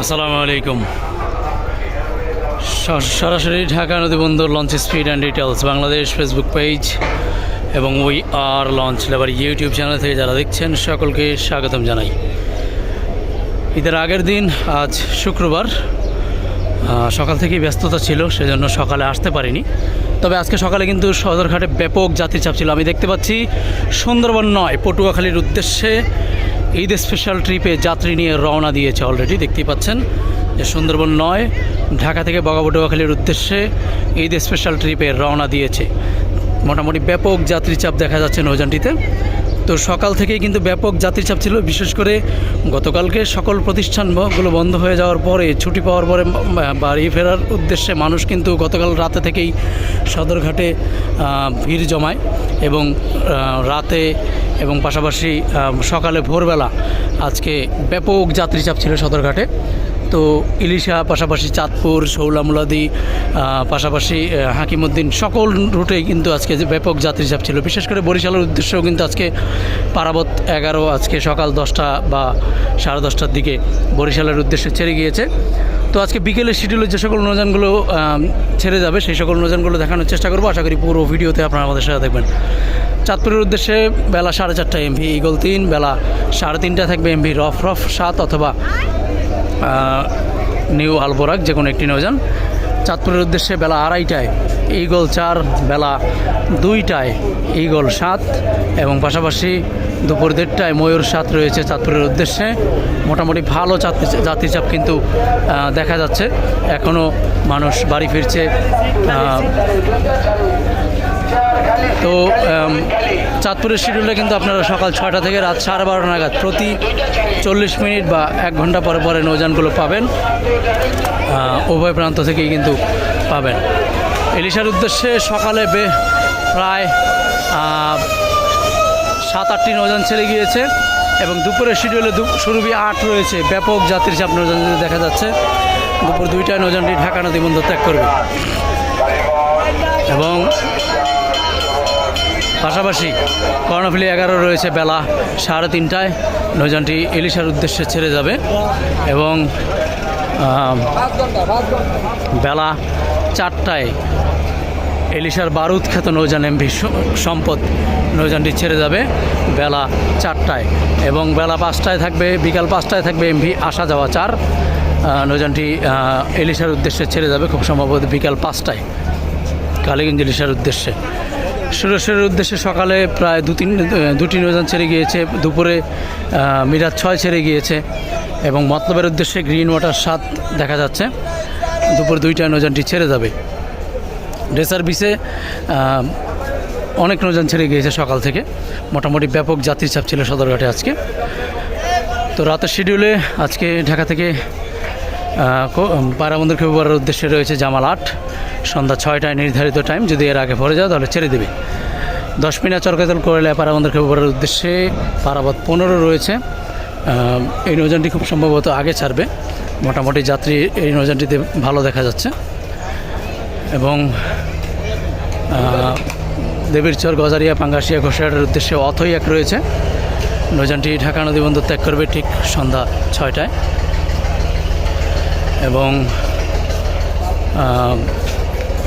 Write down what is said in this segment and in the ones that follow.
আসসালামু আলাইকুম। সরাসরি Dhaka নদীবন্দর launch speed and details Bangladesh Facebook page এবং we are launch labour YouTube channel থেকে যারা দেখছেন, সকলকে স্বাগতম জানাই। ঈদের আগের দিন আজ শুক্রবার সকাল থেকেই ব্যস্ততা ছিল, সেজন্য সকালে আসতে পারিনি। তবে আজকে সকালে কিন্তু সদরঘাটে ব্যাপক যাত্রী চাপ ছিল। আমি দেখতে পাচ্ছি সুন্দরবন নয়, পটুয়াখালীর উদ্দেশ্যে ঈদ স্পেশাল ট্রিপে যাত্রী নিয়ে রওনা দিয়েছে অলরেডি দেখতেই পাচ্ছেন যে সুন্দরবন নয়, ঢাকা থেকে বগা পটুয়াখালীর উদ্দেশ্যে ঈদ স্পেশাল ট্রিপে রওনা দিয়েছে। মোটামুটি ব্যাপক যাত্রী চাপ দেখা যাচ্ছে নৌযানটিতে তো সকাল থেকেই কিন্তু ব্যাপক যাত্রী চাপ ছিল, বিশেষ করে গতকালকে সকল প্রতিষ্ঠানগুলো বন্ধ হয়ে যাওয়ার পরে, ছুটি পাওয়ার পরে বাড়ি ফেরার উদ্দেশ্যে মানুষ কিন্তু গতকাল রাতে থেকেই সদরঘাটে ভিড় জমায় এবং রাতে এবং পাশাপাশি সকালে ভোরবেলা আজকে ব্যাপক যাত্রী চাপ ছিল সদরঘাটে। তো ইলিশা, পাশাপাশি চাঁদপুর, শৌলামুলাদি পাশাপাশি হাকিমুদ্দিন সকল রুটেই কিন্তু আজকে ব্যাপক যাত্রী চাপ ছিল। বিশেষ করে বরিশালের উদ্দেশ্যেও কিন্তু আজকে পারাবত এগারো, আজকে সকাল দশটা বা সাড়ে দশটার দিকে বরিশালের উদ্দেশ্যে ছেড়ে গিয়েছে। তো আজকে বিকেলের শিডিউলে যে সকল নজানগুলো ছেড়ে যাবে, সেই সকল নজানগুলো দেখানোর চেষ্টা করব। আশা করি পুরো ভিডিওতে আপনারা আমাদের সাথে দেখবেন চাঁদপুরের উদ্দেশ্যে বেলা সাড়ে চারটায় এমভি ইগল তিন, বেলা সাড়ে তিনটা থাকবে এমভি রফ রফ সাত অথবা নিউ আলবোরাক যে কোনো একটি নৌযান। চাঁদপুরের উদ্দেশ্যে বেলা আড়াইটায় ইগল চার, বেলা দুইটায় ইগল সাত এবং পাশাপাশি দুপুর দেড়টায় ময়ূর সাত রয়েছে চাঁদপুরের উদ্দেশ্যে। মোটামুটি ভালো যাত্রী যাত্রী চাপ কিন্তু দেখা যাচ্ছে। এখনও মানুষ বাড়ি ফিরছে তো চাঁদপুরের শিডিউলটা কিন্তু আপনারা সকাল ছয়টা থেকে রাত সাড়ে বারোটা নাগাদ প্রতি চল্লিশ মিনিট বা এক ঘণ্টা পরে পরে নৌযানগুলো পাবেন। উভয় প্রান্ত থেকেই কিন্তু পাবেন। ইলিশার উদ্দেশ্যে সকালে বে, প্রায় সাত আটটি নৌযান ছেড়ে গিয়েছে এবং দুপুরের শিডিউলে সুরভি আট রয়েছে। ব্যাপক যাত্রী চাপ নৌযান দেখা যাচ্ছে। দুপুর দুইটায় নৌযানটি ঢাকা নদী বন্দর ত্যাগ করবে। এবং পাশাপাশি কর্ণফুলি এগারো রয়েছে বেলা সাড়ে তিনটায়। নৌযানটি ইলিশার উদ্দেশ্যে ছেড়ে যাবে এবং বেলা চারটায় এলিশার বারুদ খ্যাত নৌযান এমভি সম্পদ নৌযানটি ছেড়ে যাবে বেলা চারটায় এবং বেলা পাঁচটায় থাকবে, বিকাল পাঁচটায় থাকবে এমভি আসা যাওয়া চার। নৌযানটি এলিশার উদ্দেশ্যে ছেড়ে যাবে খুব সম্ভবত বিকাল পাঁচটায়। কালীগঞ্জ এলিশার উদ্দেশ্যে। সুরেশ্বরের উদ্দেশ্যে সকালে প্রায় দু তিন দুটি নৌযান ছেড়ে গিয়েছে। দুপুরে মিরাজ ছয় ছেড়ে গিয়েছে এবং মতলবের উদ্দেশ্যে গ্রিন ওয়াটার সাত দেখা যাচ্ছে। দুপুর দুইটায় নৌযানটি ছেড়ে যাবে। বিচে অনেক নৌযান ছেড়ে গিয়েছে সকাল থেকে। মোটামুটি ব্যাপক যাত্রী চাপ ছিল সদরঘাটে আজকে। তো রাতের শিডিউলে আজকে ঢাকা থেকে পায়রাবন্দর খেপুয়ার উদ্দেশ্যে রয়েছে জামাল আট। সন্ধ্যা ছয়টায় নির্ধারিত টাইম যদি এর আগে পরে যাও, তাহলে ছেড়ে দেবে। দশ মিনা চরকাতল করলে পায়রাবন্দর খেপুয়ার উদ্দেশ্যে পারাবত পনেরো রয়েছে। এই নৌযানটি খুব সম্ভবত আগে ছাড়বে। মোটামুটি যাত্রী এই নৌযানটিতে ভালো দেখা যাচ্ছে। এবং দেবীরচর গজারিয়া পাঙ্গাসিয়া ঘোষাহাটের উদ্দেশ্যে অথই এক রয়েছে। নৌযানটি ঢাকা নদী বন্দর ত্যাগ করবে ঠিক সন্ধ্যা ছয়টায়। এবং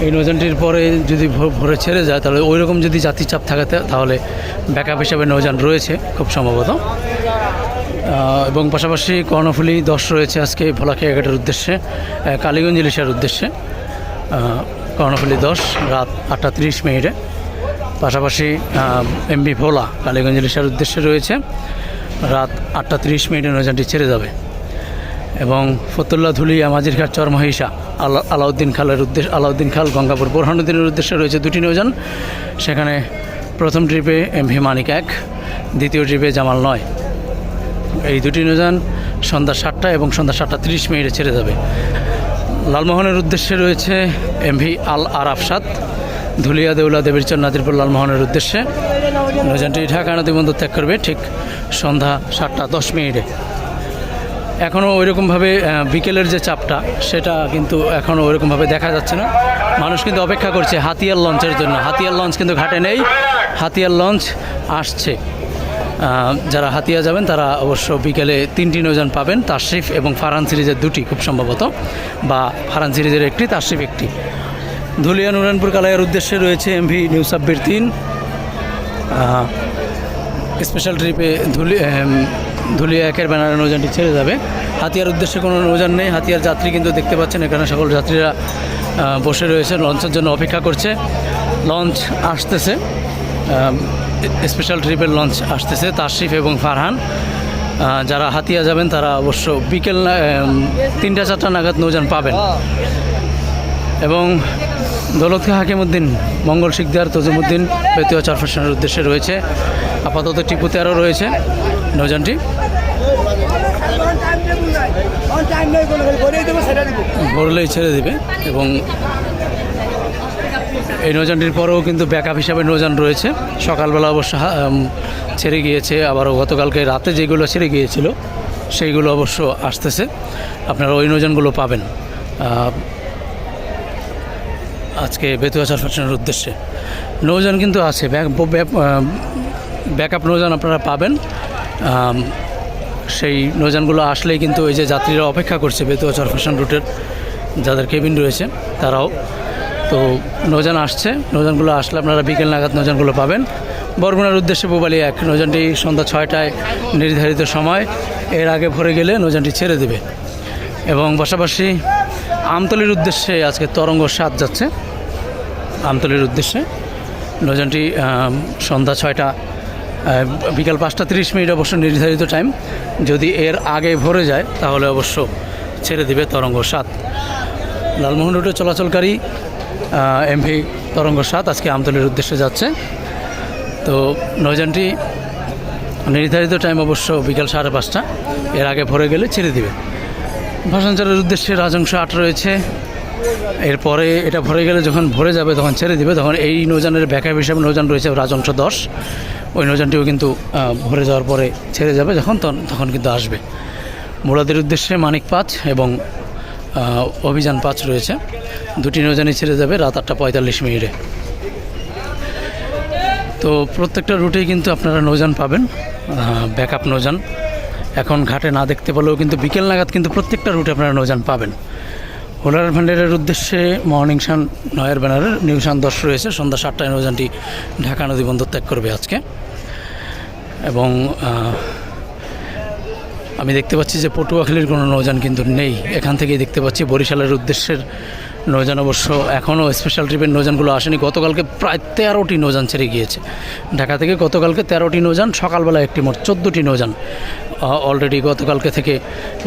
এই নৌযানটির পরে যদি ভোরে ছেড়ে যায়, তাহলে ওই রকম যদি যাত্রী চাপ থাকে তাহলে ব্যাকআপ হিসাবে নৌযান রয়েছে, খুব সম্ভবত। এবং পাশাপাশি কর্ণফুলি দশ রয়েছে আজকে ভোলাখিয়া ঘাটের উদ্দেশ্যে কালীগঞ্জ ইলিশার উদ্দেশ্যে। কর্ণফুলি দশ, রাত আটটা তিরিশ মিনিটে। পাশাপাশি এমবি ভোলা কালীগঞ্জ ইলিশার উদ্দেশ্যে রয়েছে, রাত আটটা তিরিশ মিনিটে নৌযানটি ছেড়ে যাবে। এবং ফতুল্লা ধুলিয়া মাঝিরঘাট চরমহিষা আলা আলাউদ্দিন খালের উদ্দেশ্য আলাউদ্দিন খাল গঙ্গাপুর বোরহানুদ্দিনের উদ্দেশ্যে রয়েছে দুটি নৌযান সেখানে প্রথম ট্রিপে এম ভি মানিক এক, দ্বিতীয় ট্রিপে জামাল নয়। এই দুটি নৌযান সন্ধ্যা সাতটা এবং সন্ধ্যা সাতটা তিরিশ মিনিটে ছেড়ে যাবে। লালমোহনের উদ্দেশ্যে রয়েছে এমভি আল আরাফ সাত ধুলিয়া দেউলা দেবীরচর নাদিরপুর লালমোহনের উদ্দেশ্যে। নৌযানটি ঢাকা নদী বন্দর ত্যাগ করবে ঠিক সন্ধ্যা সাতটা দশ মিনিটে। এখনও ওইরকমভাবে বিকেলের যে চাপটা, সেটা কিন্তু এখনও ওইরকমভাবে দেখা যাচ্ছে না। মানুষ কিন্তু অপেক্ষা করছে হাতিয়ার লঞ্চের জন্য। হাতিয়ার লঞ্চ কিন্তু ঘাটে নেই। হাতিয়ার লঞ্চ আসছে। যারা হাতিয়া যাবেন, তারা অবশ্য বিকেলে তিনটি নৌযান পাবেন, তাশরিফ এবং ফারান সিরিজের দুটি খুব সম্ভবত, বা ফারান সিরিজের একটি, তাশরিফ একটি। ধুলিয়া নুরানপুর কালাইয়ের উদ্দেশ্যে রয়েছে এমভি নিউ সাব্বির তিন। স্পেশাল ট্রিপে ধুলি ধুলিয়া একের ব্যানারে নৌযানটি ছেড়ে যাবে। হাতিয়ার উদ্দেশ্যে কোনো নৌযান নেই। হাতিয়ার যাত্রী কিন্তু দেখতে পাচ্ছেন, এখানে সকল যাত্রীরা বসে রয়েছে, লঞ্চের জন্য অপেক্ষা করছে। লঞ্চ আসতেছে স্পেশাল ট্রিপের লঞ্চ আসতেছে, তাশরিফ এবং ফারহান। যারা হাতিয়া যাবেন, তারা অবশ্য বিকেল তিনটা, চারটা নাগাদ নৌযান পাবেন। এবং দৌলত খা হাকিমুদ্দিন, মঙ্গল শিকদার, তজিমুদ্দিন বেতীয় চারফাশনের উদ্দেশ্যে রয়েছে। আপাতত টিপুতে আরও রয়েছে নৌযানটি। ভরলেই ছেড়ে দিবে এবং এই নৌযানটির পরেও কিন্তু ব্যাকআপ হিসাবে নৌযান রয়েছে। সকালবেলা অবশ্য ছেড়ে গিয়েছে, আবারও গতকালকে রাতে যেগুলো ছেড়ে গিয়েছিল, সেইগুলো অবশ্য আসতেছে। আপনারা ওই নৌযানগুলো পাবেন। আজকে বেতুয়া চারফাশনের উদ্দেশ্যে। নৌযান কিন্তু আছে ব্যাকআপ নৌযান আপনারা পাবেন। সেই নৌযানগুলো আসলেই কিন্তু এই যে যাত্রীরা অপেক্ষা করছে বেতুয়া চারফাশন রুটের, যাদের কেবিন রয়েছে, তারাও। তো নৌযান আসছে, নৌযানগুলো আসলে আপনারা বিকেল নাগাদ নৌযানগুলো পাবেন। বরগুনার উদ্দেশ্যে পুবালি এক, নৌযানটি সন্ধ্যা ছয়টায় নির্ধারিত সময়, এর আগে ভরে গেলে নৌযানটি ছেড়ে দেবে। এবং পাশাপাশি আমতলির উদ্দেশ্যে আজকে তরঙ্গ সাত যাচ্ছে। আমতলির উদ্দেশ্যে নৌযানটি সন্ধ্যা ছয়টা বিকাল পাঁচটা তিরিশ মিনিট অবশ্য নির্ধারিত টাইম যদি এর আগে ভরে যায়, তাহলে অবশ্য ছেড়ে দিবে তরঙ্গ সাত। লালমোহন রুটে চলাচলকারী এমভি তরঙ্গ সাত আজকে আমতলির উদ্দেশ্যে যাচ্ছে। তো নৌযানটি নির্ধারিত টাইম অবশ্য বিকাল সাড়ে পাঁচটা। এর আগে ভরে গেলে ছেড়ে দিবে। ভাষাঞ্চলের উদ্দেশ্যে রাজংশ আট রয়েছে। এরপরে এটা ভরে গেলে যখন ভরে যাবে, তখন ছেড়ে দিবে। তখন এই নৌযানের ব্যাকআপ হিসাবে নৌযান রয়েছে রাজংশ দশ। ওই নৌযানটিও কিন্তু ভরে যাওয়ার পরে ছেড়ে যাবে যখন, তখন তখন কিন্তু আসবে। মুরাদের উদ্দেশ্যে মানিক পাঁচ এবং অভিযান পাঁচ রয়েছে। দুটি নৌযানই ছেড়ে যাবে রাত আটটা পঁয়তাল্লিশ মিনিটে। তো প্রত্যেকটা রুটেই কিন্তু আপনারা নৌযান পাবেন ব্যাকআপ নৌযান। এখন ঘাটে না দেখতে পেলেও কিন্তু বিকেল নাগাদ কিন্তু প্রত্যেকটা রুটে আপনারা নৌযান পাবেন। হোলার ভান্ডারের উদ্দেশ্যে মর্নিং শান নয়ের ব্যানারের নিউ শান দশ রয়েছে। সন্ধ্যা সাতটায় নৌযানটি ঢাকা নদী বন্দর ত্যাগ করবে আজকে। এবং আমি দেখতে পাচ্ছি যে পটুয়াখালীর কোনো নৌযান কিন্তু নেই। এখান থেকেই দেখতে পাচ্ছি বরিশালের উদ্দেশ্যের নৌযান অবশ্য এখনও স্পেশাল ট্রিপের নৌযানগুলো আসেনি। গতকালকে প্রায় তেরোটি নৌযান ছেড়ে গিয়েছে। ঢাকা থেকে গতকালকে তেরোটি নৌযান সকালবেলা একটি মোট চোদ্দোটি নৌযান অলরেডি গতকালকে থেকে,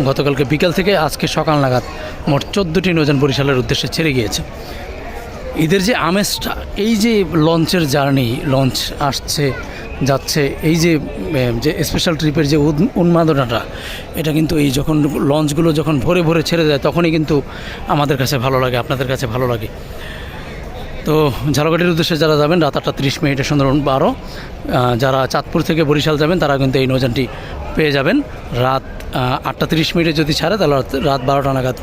গতকালকে বিকাল থেকে আজকে সকাল নাগাদ মোট চোদ্দোটি নৌযান বরিশালের উদ্দেশ্যে ছেড়ে গিয়েছে। ঈদের যে আমেজটা, এই যে লঞ্চের জার্নি লঞ্চ আসছে, যাচ্ছে, এই যে যে স্পেশাল ট্রিপের যে উন্মাদনাটা, এটা কিন্তু এই যখন লঞ্চগুলো যখন ভরে ভরে ছেড়ে দেয়, তখনই কিন্তু আমাদের কাছে ভালো লাগে, আপনাদের কাছে ভালো লাগে। তো ঝালকাঠির উদ্দেশ্যে যারা যাবেন, রাত আটটা তিরিশ মিনিটে সুন্দরবন বারো যারা চাঁদপুর থেকে বরিশাল যাবেন, তারা কিন্তু এই নৌযানটি পেয়ে যাবেন। রাত আটটা তিরিশ মিনিটে যদি ছাড়ে, তাহলে রাত- বারোটা নাগাদ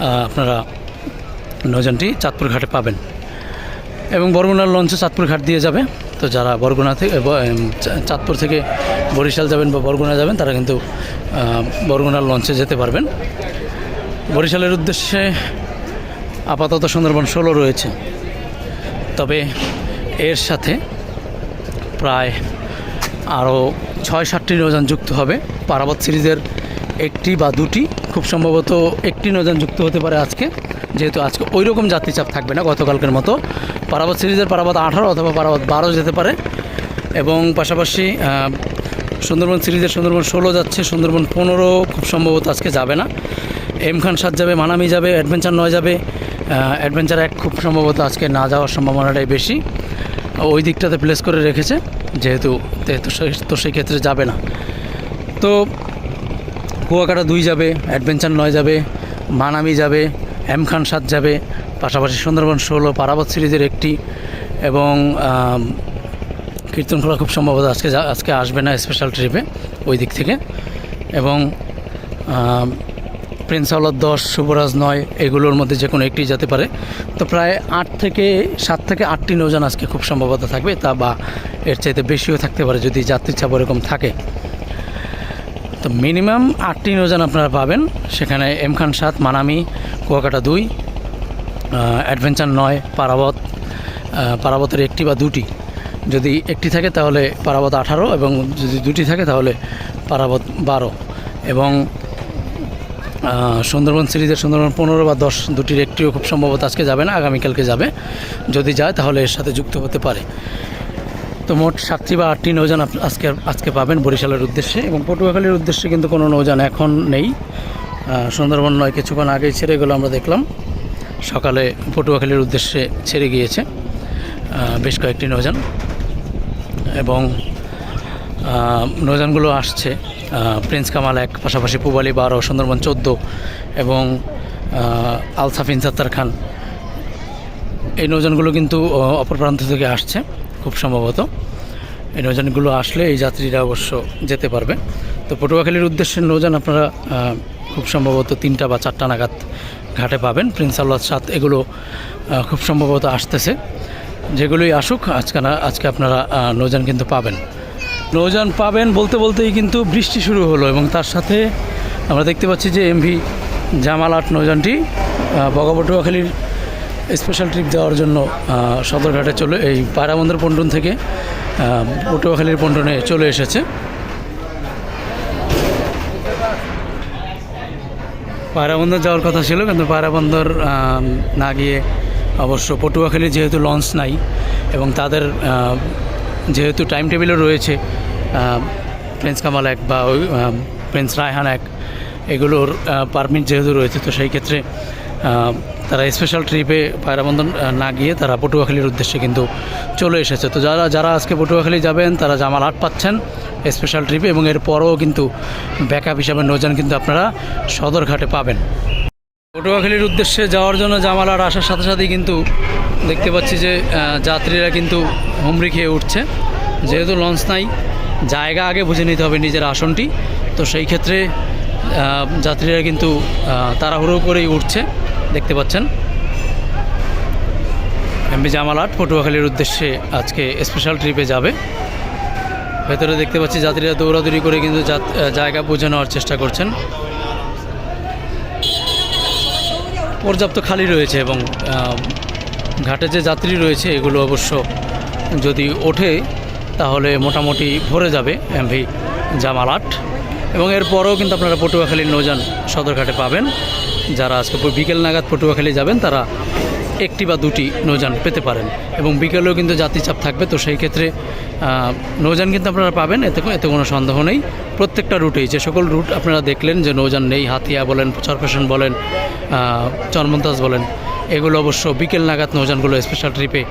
আপনারা নৌযানটি চাঁদপুর ঘাটে পাবেন। এবং বরগুনার লঞ্চে চাঁদপুর ঘাট দিয়ে যাবে। তো যারা বরগুনা থেকে চাঁদপুর থেকে বরিশাল যাবেন বা বরগুনা যাবেন, তারা কিন্তু বরগুনার লঞ্চে যেতে পারবেন। বরিশালের উদ্দেশ্যে আপাতত সুন্দরবন ষোলো রয়েছে। তবে এর সাথে প্রায় আরও ছয় সাতটি নৌযান যুক্ত হবে। পারাবত সিরিজের একটি বা দুটি, খুব সম্ভবত একটি নৌযান যুক্ত হতে পারে আজকে। যেহেতু আজকে ওই রকম যাত্রীচাপ থাকবে না গতকালকের মতো। পারাবত সিরিজের পারাবত আঠারো অথবা পারাবত বারো যেতে পারে। এবং পাশাপাশি সুন্দরবন সিরিজের সুন্দরবন ষোলো যাচ্ছে, সুন্দরবন পনেরো খুব সম্ভবত আজকে যাবে না। এম খান সাত যাবে, মানামি যাবে, অ্যাডভেঞ্চার নয় যাবে। অ্যাডভেঞ্চার এক খুব সম্ভবত আজকে না যাওয়ার সম্ভাবনাটাই বেশি। ওই দিকটাতে প্লেস করে রেখেছে, যেহেতু তে- সেই- ক্ষেত্রে যাবে না। তো কুয়াকাটা দুই যাবে অ্যাডভেঞ্চার নয় যাবে, মানামি যাবে এম খান সাত যাবে, পাশাপাশি সুন্দরবন ষোলো, পারাবত সিরিজের একটি, এবং কীর্তনখোলা খুব সম্ভবত আজকে আজকে আসবে না স্পেশাল ট্রিপে ওই দিক থেকে। এবং প্রিন্স আওলাদ দশ, শুভরাজ নয়, এগুলোর মধ্যে যে কোনো একটি যেতে পারে। তো প্রায় আট থেকে সাত থেকে আটটি নৌযান আজকে খুব সম্ভবত থাকবে, তা বা এর চাইতে বেশিও থাকতে পারে যদি যাত্রীর চাপ এরকম থাকে। তো মিনিমাম আটটি নৌযান আপনারা পাবেন, সেখানে এম খান সাত, মানামি, কুয়াকাটা দুই অ্যাডভেঞ্চার নয়, পারাবত পারাবতের একটি বা দুটি। যদি একটি থাকে তাহলে পারাবত আঠারো এবং যদি দুটি থাকে তাহলে পারাবত বারো। এবং সুন্দরবন সিরিজের সুন্দরবন পনেরো বা দশ দুটির একটিও খুব সম্ভবত আজকে যাবে না আগামীকালকে যাবে। যদি যায় তাহলে এর সাথে যুক্ত হতে পারে। তো মোট সাতটি বা আটটি আপ- আজকে আজকে পাবেন বরিশালের উদ্দেশ্যে এবং পটুয়াখালীর উদ্দেশ্যে কিন্তু কোনো নৌযান এখন নেই। সুন্দরবন নয় কিছুক্ষণ আগেই ছেড়ে গেলো আমরা দেখলাম। সকালে পটুয়াখালীর উদ্দেশ্যে ছেড়ে গিয়েছে বেশ কয়েকটি নৌযান। এবং আহ, নৌযানগুলো আসছে। প্রিন্স কামাল এক, পাশাপাশি পুবালি বারো, সুন্দরবন চোদ্দ এবং আলসাফিন সাত্তার খান। এই নৌযানগুলো কিন্তু অপর প্রান্ত থেকে আসছে, খুব সম্ভবত। এই নৌযানগুলো আসলে এই যাত্রীরা অবশ্য যেতে পারবে। তো পটুয়াখালীর উদ্দেশ্যে নৌযান আপনারা খুব সম্ভবত তিনটা বা চারটা নাগাদ ঘাটে পাবেন। প্রিন্স আল্লাহ সাত, এগুলো খুব সম্ভবত আসতেছে। যেগুলোই আসুক, আজকে না, আজকে আপনারা নৌযান কিন্তু পাবেন। নৌযান পাবেন বলতে বলতেই কিন্তু বৃষ্টি শুরু হলো এবং তার সাথে আমরা দেখতে পাচ্ছি যে এমভি জামাল আট নৌযানটি আহ, বগাপটুয়াখালীর স্পেশাল ট্রিপ দেওয়ার জন্য সদরঘাটে চলে এই পায়রাবন্দর পন্টন থেকে পটুয়াখালীর পন্টনে চলে এসেছে। পায়রাবন্দর যাওয়ার কথা ছিল কিন্তু পায়রাবন্দর না গিয়ে অবশ্য পটুয়াখালী যেহেতু লঞ্চ নাই এবং তাদের যেহেতু টাইম টেবিলও রয়েছে প্রিন্স কামাল এক বা ওই প্রিন্স রায়হান এক এগুলোর পারমিট যেহেতু রয়েছে তো সেই ক্ষেত্রে তারা স্পেশাল ট্রিপে পায়রাবন্দন আহ, না গিয়ে তারা পটুয়াখালীর উদ্দেশ্যে কিন্তু চলে এসেছে। তো যারা যারা আজকে পটুয়াখালী যাবেন তারা জামাল আট পাচ্ছেন স্পেশাল ট্রিপে এবং এর পরও কিন্তু ব্যাকআপ হিসাবে নৌযান কিন্তু আপনারা সদরঘাটে পাবেন। পটুয়াখালীর উদ্দেশ্যে যাওয়ার জন্য জামালার আসার সাথে সাথেই কিন্তু দেখতে পাচ্ছি যে যাত্রীরা কিন্তু হুমড়ি খেয়ে উঠছে। যেহেতু লঞ্চ নাই, জায়গা আগে বুঝে নিতে হবে নিজের আসনটি। তো সেই ক্ষেত্রে যাত্রীরা কিন্তু তাড়াহুড়ো করেই উঠছে, দেখতে পাচ্ছেন। এমবি জামালাট পটুয়াখালীর উদ্দেশ্যে আজকে স্পেশাল ট্রিপে যাবে। ভেতরে দেখতে পাচ্ছি যাত্রীরা দৌড়াদৌড়ি করে কিন্তু জায়গা বুঝে নেওয়ার চেষ্টা করছেন। পর্যাপ্ত খালি রয়েছে এবং ঘাটে যে যাত্রী রয়েছে, এগুলো অবশ্য যদি ওঠে, তাহলে মোটামুটি ভরে যাবে এমভি জামালাট এবং এরপরও কিন্তু আপনারা পটুয়াখালীর নৌযান সদরঘাটে পাবেন। যারা আজকে বিকেল নাগাদ পটুয়াখালী যাবেন, তারা একটি বা দুটি নৌযান পেতে পারেন। এবং বিকেলেও কিন্তু যাত্রীচাপ থাকবে, তো সেই ক্ষেত্রে নৌযান কিন্তু আপনারা পাবেন, এতে এতে কোনো সন্দেহ নেই। প্রত্যেকটা রুটেই, যে সকল রুট আপনারা দেখলেন যে নৌযান নেই, হাতিয়া বলেন চরফেশন বলেন চরমন্তাজ বলেন এগুলো অবশ্য বিকেল নাগাদ নৌযানগুলো স্পেশাল ট্রিপে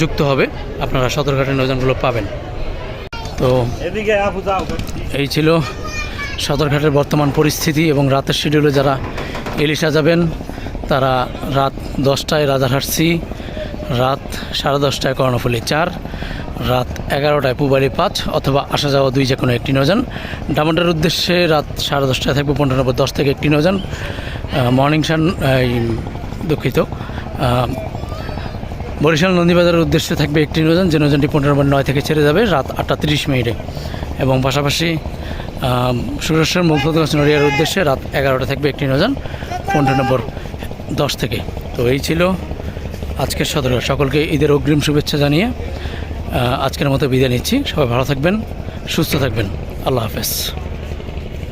যুক্ত হবে। আপনারা সদরঘাটের নৌযানগুলো পাবেন। তো এই ছিল সদরঘাটের বর্তমান পরিস্থিতি এবং রাতের শিডিউলে যারা ইলিশা যাবেন তারা রাত দশটায় রাজারহাট সি রাত সাড়ে দশটায় কর্ণফুলি চার রাত এগারোটায় পুবালি পাঁচ অথবা আসা যাওয়া দুই যে কোনো একটি নৌযান। ডামন্ডের উদ্দেশ্যে রাত সাড়ে দশটায় থাকবে পনেরো নম্বর দশ থেকে একটি নৌযান। মর্নিং সান এই, দুঃখিত। বরিশাল নন্দীবাজারের উদ্দেশ্যে থাকবে একটি নৌযান যে নৌযানটি পনেরো নম্বর নয় থেকে ছেড়ে যাবে রাত আটটা তিরিশ মিনিটে। এবং পাশাপাশি সুরেশ্বর মুগ্ধগঞ্জ নড়িয়ার উদ্দেশ্যে রাত এগারোটা থাকবে একটি নৌযান পনেরো নম্বর দশ থেকে। তো এই ছিল আজকের সদর সকলকে ঈদের অগ্রিম শুভেচ্ছা জানিয়ে আজকের মতো বিদায় নিচ্ছি। সবাই ভালো থাকবেন, সুস্থ থাকবেন। আল্লাহ হাফেজ।